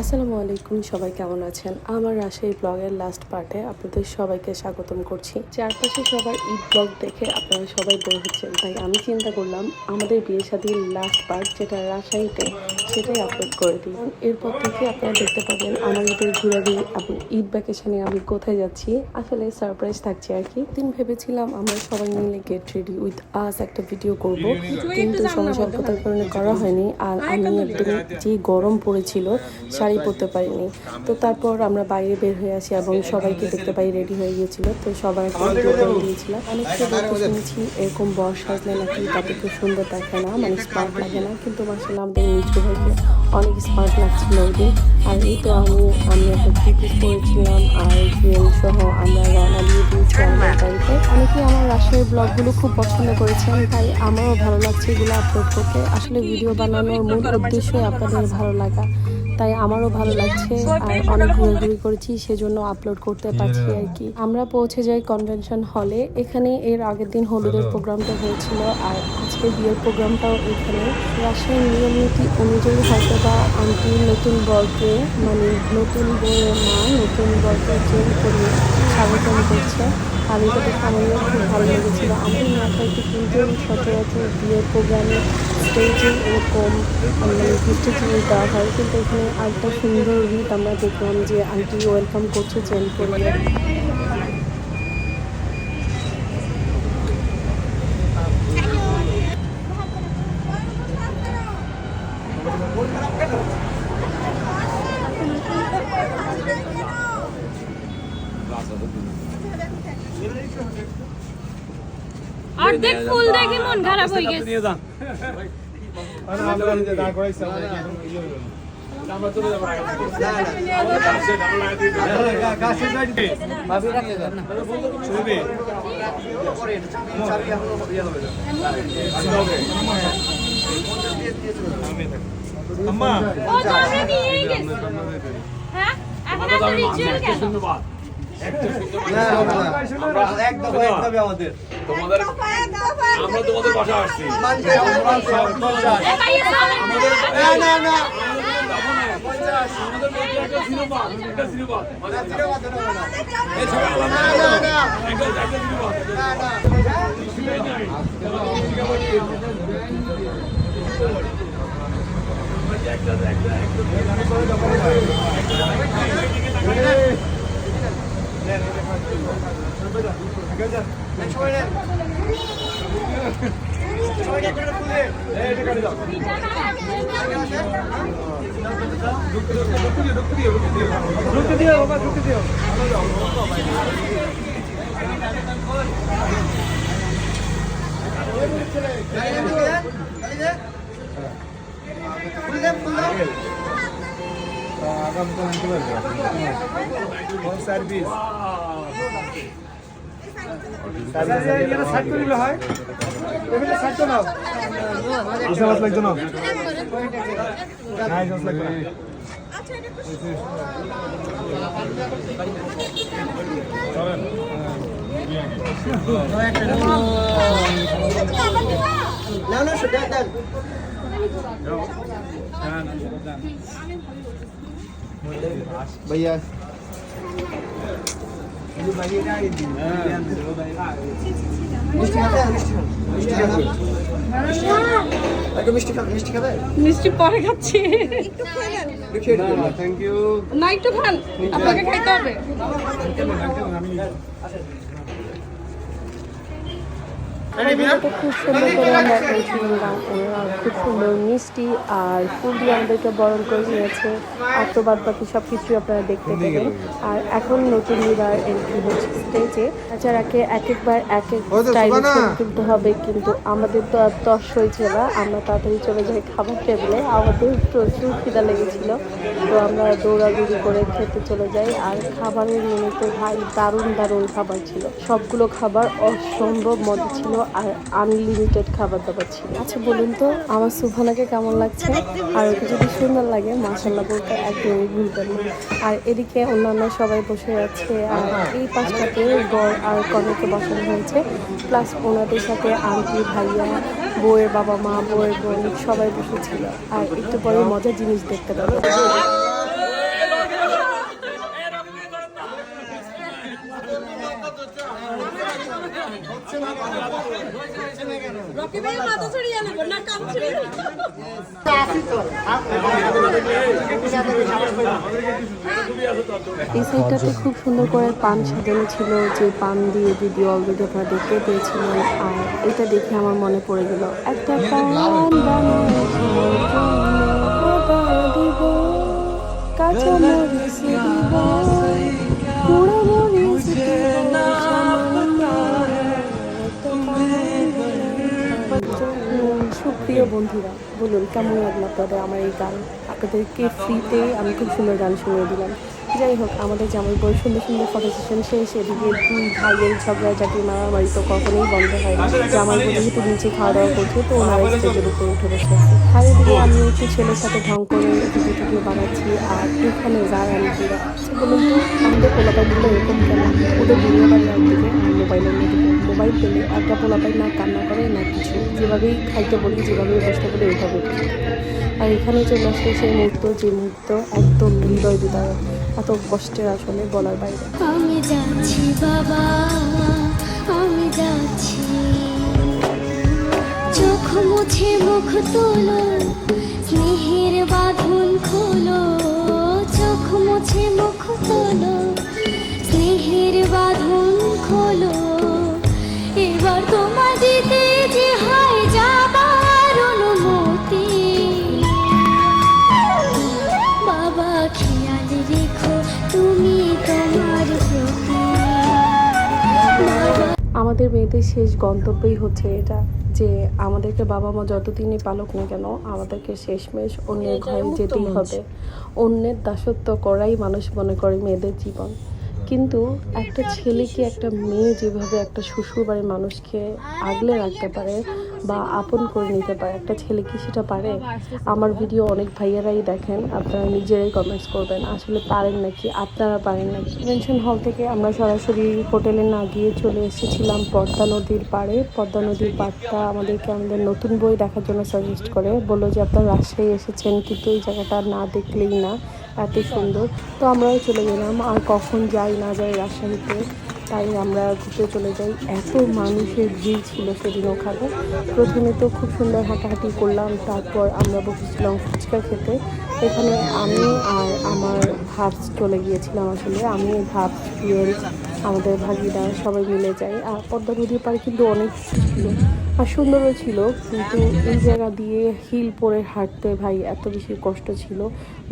আসসালামু আলাইকুম, সবাই কেমন আছেন? আমার রাজশাহী ব্লগের লাস্ট পার্টে আপনাদের সবাইকে স্বাগতম করছি। চারপাশে সবার ঈদ ব্লগ দেখে আপনারা সবাই বোর হচ্ছেন, তাই আমি চিন্তা করলাম আমাদের বিয়ে শাদীর লাস্ট পার্ট যেটা রাজশাহীতে, সেটাই আপলোড করে দিই। এরপর থেকে আপনারা দেখতে পাবেন আমার ঈদের ঘুরাঘুরি এবং ঈদ ভ্যাকেশনে আমি কোথায় যাচ্ছি। আসলে সারপ্রাইজ থাকছে আর কি। দিন ভেবেছিলাম আমরা সবাই মিলে গেট রেডি উইথ আস একটা ভিডিও করব, কিন্তু সময় স্বল্পতার কারণে করা হয়নি। আর আমি একদম যে গরম পড়েছিল শাড়ি পরতে পারিনি। তো তারপর আমরা বাইরে বের হয়ে আসি এবং সবাইকে দেখতে পাই রেডি হয়ে গিয়েছিল। তো সবার ভিডিও দিয়েছিলাম অনেককে বলতে শুনেছি এরকম বর্ষা সাজলে নাকি তাতে খুব সুন্দর দেখে না মানে স্মার্ট লাগে না কিন্তু মাসাল্লাহ আমাদের মিঠু ভাইকে অনেক স্মার্ট লাগছিল ওই দিন আর এই তো আমি আমি একটা থ্রি পিস পরেছিলাম আর জুয়েল সহ আমরা রওনা দিয়ে দিয়েছি আমার বাড়িতে। অনেকেই আমার রাজশাহীর ব্লগগুলো খুব পছন্দ করেছেন তাই আমারও ভালো লাগছে এগুলো আপলোড করতে। আসলে ভিডিও বানানোর মূল উদ্দেশ্যই আপনাদের ভালো লাগা। তাই আমারও ভালো লাগছে আর অনেক ঘুরাঘুরি করেছি সেজন্য আপলোড করতে পারছি আর কি। আমরা পৌঁছে যাই কনভেনশন হলে এখানে এর আগের দিন হলুদের প্রোগ্রামটা হয়েছিল আর আজকে বিয়ের প্রোগ্রামটাও এখানে। রাজশাহীর নিয়ম নীতি অনুযায়ী হয়তো বা আন্টি নতুন বরকে মানে নতুন বউয়ের মা নতুন বরকে চেঞ্জ করিয়ে স্বাগতম করছে। আর এটা দেখে খুব ভালো লেগেছিলো। আমাদের মাথায় কিন্তু সচরাচর বিয়ের প্রোগ্রামে স্টেজে এরকম জিনিস দেওয়া হয়। কিন্তু এখানে আরেকটা সুন্দর রিট আমরা দেখলাম যে আন্টি ওয়েলকাম করছে চেন করিয়ে অর্ধেক ফুল দেখে মন খারাপ হয়ে গেছে। আম্মা ও তো আমরা নিয়েই গেছি। হ্যাঁ? এখন আমরা রিচুয়াল কেন? তোমাদের আমরা তোমাদের বাসা আসছি এ ভাইয়া চলেন আমাদের মধ্যে একটা সিনেমা একটা সিনেমা সবাই আলাদা একটা একটা সিনেমা সার্ভিস না না भैया। মিষ্টি পরে খাচ্ছি। একটু খেয়ে নেবেন থ্যাংক ইউ না একটু খান। আপনাকে খাইতে হবে। ভিডিওটা খুব সুন্দর করে আমরা পৌঁছিলাম ওরা খুব সুন্দর মিষ্টি আর ফুল দিয়ে আমাদেরকে বরণ করে নিয়েছে আর তো বাদ বাকি সব কিছুই আপনারা দেখতে পেলেন। আর এখন নতুন বিবার এন্ট্রি হচ্ছে স্টেজে এছাড়াকে এক একবার এক এক স্টাইলে তুলতে হবে কিন্তু আমাদের তো আর তস হয়েছে না আমরা তাড়াতাড়ি চলে যাই খাবার টেবিলে আমাদের প্রচুর খিদা লেগেছিল তো আমরা দৌড়াদৌড়ি করে খেতে চলে যাই। আর খাবারের মেনুতে ভাই দারুণ দারুণ খাবার ছিল। সবগুলো খাবার অসম্ভব মজা ছিল। আনলিমিটেড খাবার দাবার ছিল। আচ্ছা বলুন তো, আমার সুফানাকে কেমন লাগছে? আর ওকে যদি সুন্দর লাগে মাসাল্লাহ বলতে একদমই ভুলবেন না। আর এদিকে অন্যান্য সবাই বসে আছে, আর এই পাশটাতে বর আর কনেকে বসানো হয়েছে। প্লাস ওনাদের সাথে আন্টি ভাইয়া, বউয়ের বাবা মা বউয়ের বোন সবাই বসেছিল। আর একটু পরে মজার জিনিস দেখতে পাবো। এই সাইডটাতে খুব সুন্দর করে পান সাজানো ছিল, যে পান দিয়ে ভিডিও অলরেডি আপনারা দেখতে পেয়েছিলেন, আর এটা দেখে আমার মনে পড়ে গেল, একটা কাঁচা মরিচ সুপ্রিয় বন্ধুরা। বলুন, কেমন লাগল আপনাদের আমার এই গান? আপনাদেরকে ফ্রিতে আমি খুব সুন্দর গান শুনিয়ে দিলাম। যাই হোক, আমাদের জামাই বই সুন্দর সুন্দর ফটো সেশন শেষ এদিকে দুই ভাইয়ের ঝগড়াঝাটি মারামারি তো কখনোই বন্ধ হয় না জামাই বই যেহেতু নিচে খাওয়া দাওয়া করছে, তো ওনারা স্টেজের উপরে উঠে বসে আছে। আর এদিকে আমি একটু ছেলের সাথে ঢং করে ভিডিও টিডিও বানাচ্ছি, আর এখানে যায় আমি বলুন তো, আমাদের পোলাপাইগুলো এরকম কেন? ওদের বাড়ি একদিকে, আর মোবাইলের দিকে মোবাইল পেলে একটা পোলাপাই না কান্না করে, না কিছু। যেভাবেই খাইতে বলি, যেভাবেই বসতে বলি ওইভাবে। আর এখানে চলে আসছে সেই মুহূর্ত, যে মুহূর্ত একদম হৃদয় বিদারক। এত কষ্টের আসলে বলার বাইরে। আমি যাচ্ছি বাবা, আমি যাচ্ছি। চোখ মুছে মুখ তোলো, স্নেহের বাঁধন খোলো। আমাদের মেয়েদের শেষ গন্তব্যই হচ্ছে এটা যে আমাদেরকে বাবা মা যতদিনই পালক না কেন আমাদেরকে শেষমেশ অন্যের ঘরে যেতেই হবে। অন্যের দাসত্ব করাই মানুষ মনে করে মেয়েদের জীবন। কিন্তু একটা ছেলে কি একটা মেয়ে যেভাবে একটা শ্বশুর বাড়ির মানুষকে আগলে রাখতে পারে বা আপন করে নিতে পারে। একটা ছেলে কি সেটা পারে? আমার ভিডিও অনেক ভাইয়ারাই দেখেন, আপনারা নিজেরাই কমেন্টস করবেন, আসলে পারেন নাকি, আপনারা পারেন নাকি? কনভেনশন হল থেকে আমরা সরাসরি হোটেলে না গিয়ে চলে এসেছিলাম পদ্মা নদীর পাড়ে। পদ্মা নদীর পাড়টা আমাদেরকে আমাদের নতুন বই দেখার জন্য সাজেস্ট করে। বলল যে, আপনারা রাজশাহী এসেছেন, কিন্তু এই জায়গাটা না দেখলেই না, এত সুন্দর। তো আমরাও চলে গেলাম, আর কখন যাই না যাই রাজশাহীতে। তাই আমরা ঘুরতে চলে যাই। এত মানুষের ভিড় ছিল সেদিন ওখানে। প্রথমে তো খুব সুন্দর হাঁটাহাঁটি করলাম, তারপর আমরা বসেছিলাম ফুচকা খেতে। এখানে আমি আর আমার ভাবস চলে গিয়েছিলাম আসলে। আমি ভাব জুয়েল আমাদের ভাগিরা সবাই মিলে যাই আর পদ্মা নদীর পাড়ে কিন্তু অনেক ছিল। আর সুন্দরও ছিল, কিন্তু এই জায়গা দিয়ে হিল পরে হাঁটতে ভাই এত বেশি কষ্ট ছিল।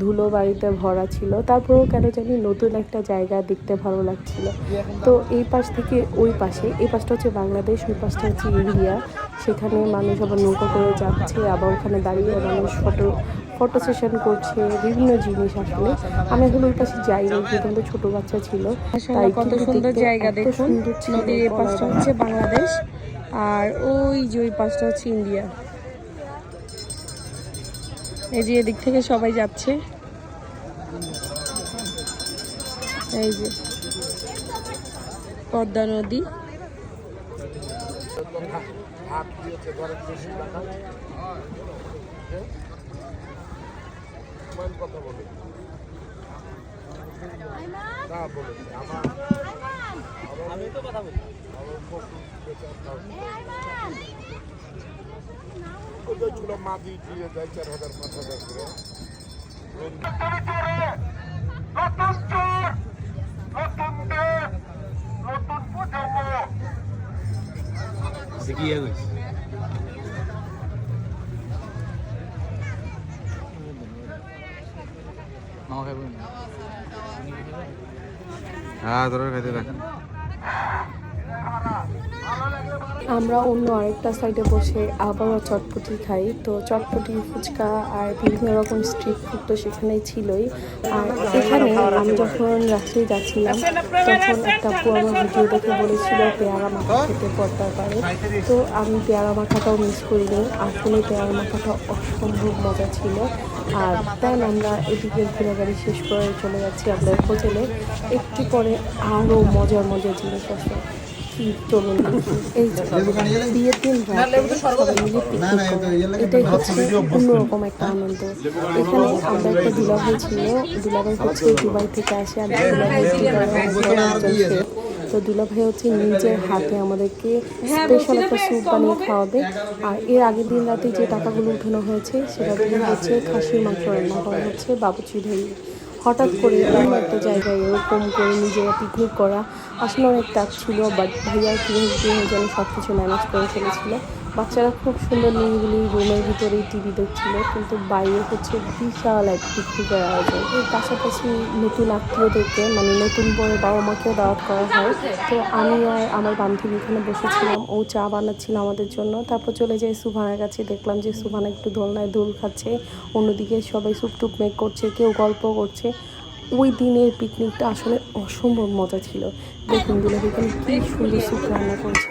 ধুলো বাড়িতে ভরা ছিল। তারপরেও কেন জানি নতুন একটা জায়গা দেখতে ভালো লাগছিল। তো এই পাশ থেকে ওই পাশে, এই পাশটা হচ্ছে বাংলাদেশ, ওই পাশটা হচ্ছে ইন্ডিয়া। সেখানে মানুষ আবার নৌকা করে যাচ্ছে, আবার ওখানে দাঁড়িয়ে মানুষ ফটো ফটো সেশন করছে বিভিন্ন জিনিস আসলে। আমি আসলে ওই পাশে যাইনি কিন্তু ছোট বাচ্চা ছিল। তাই কত সুন্দর জায়গা দেখুন। নদীর এই পাশটা হচ্ছে বাংলাদেশ আর ওই যে ওই পাশটা হচ্ছে ইন্ডিয়া। এই যে এদিক থেকে সবাই যাচ্ছে। এই যে পদ্মা নদী। কথা বলে। না বলে। চার হাজার পাঁচ হাজার করে। নতুন চোর নতুন হ্যাঁ তোর খাইতে দেখ আমরা অন্য আরেকটা সাইডে বসে আবারও চটপটি খাই। তো চটপটি, ফুচকা আর বিভিন্ন রকম স্ট্রিট ফুড তো সেখানেই ছিলই। আর এখানে আমি যখন রাত্রে যাচ্ছিলাম, তখন একটা আমার ভিডিও দেখে বলেছিল পেয়ারা মাখা খেতে পড়তে পারে। তো আমি পেয়ারা মাখাটাও মিস করিনি। আসলে পেয়ারা মাখাটা অসম্ভব মজা ছিল। আর দেন আমরা এদিকে ঘোরাঘুরি শেষ করে চলে যাচ্ছি আমাদের হোটেলে। একটু পরে আরও মজার মজার জিনিস কি চলুন। এই যে বিয়ের দিন করে এটাই হচ্ছে অন্যরকম একটা আনন্দ। এখানে আমরা একটা দুলাভাই ছিল দুলাভাই হচ্ছে দুবাই থেকে আসে আর দুলাভাই হচ্ছে একজন শেফ তো দুলাভাই হচ্ছে নিজের হাতে আমাদেরকে স্পেশাল একটা স্যুপ বানিয়ে খাওয়াবে। আর এর আগের দিন রাতে যে টাকাগুলো উঠানো হয়েছে সেটা দিয়ে হচ্ছে খাসির মাংস রান্না করা হচ্ছে বাবুচি ধরে হঠাৎ করে এরকম একটা জায়গায় এরকম করে নিজেরা পিকনিক করা আসলে অনেক টাচ ছিল বাট ভাইয়া কীভাবে কীভাবে যেন সব কিছু ম্যানেজ করে ফেলেছিল। বাচ্চারা খুব সুন্দর নিরিবিলি রুমের ভিতরেই টিভি দেখছিল, কিন্তু বাইরে হচ্ছে বিশাল এক পিকনিকের আয়োজন। এর পাশাপাশি নতুন আত্মীয়দেরকে মানে নতুন বড় বাবা মাকেও দাওয়াত করা হয়। তো আমি আর আমার বান্ধবী এখানে বসেছিলাম, ও চা বানাচ্ছিল আমাদের জন্য। তারপর চলে যাই সুভানের কাছে, দেখলাম যে সুভান একটু দোলনায় দোল খাচ্ছে, অন্যদিকে সবাই সুপ টুপ মেক করছে, কেউ গল্প করছে। ওই দিনের পিকনিকটা আসলে অসম্ভব মজা ছিল। দেখুন দুলাভ এখানে কি সুন্দর স্যুপ রান্না করছে।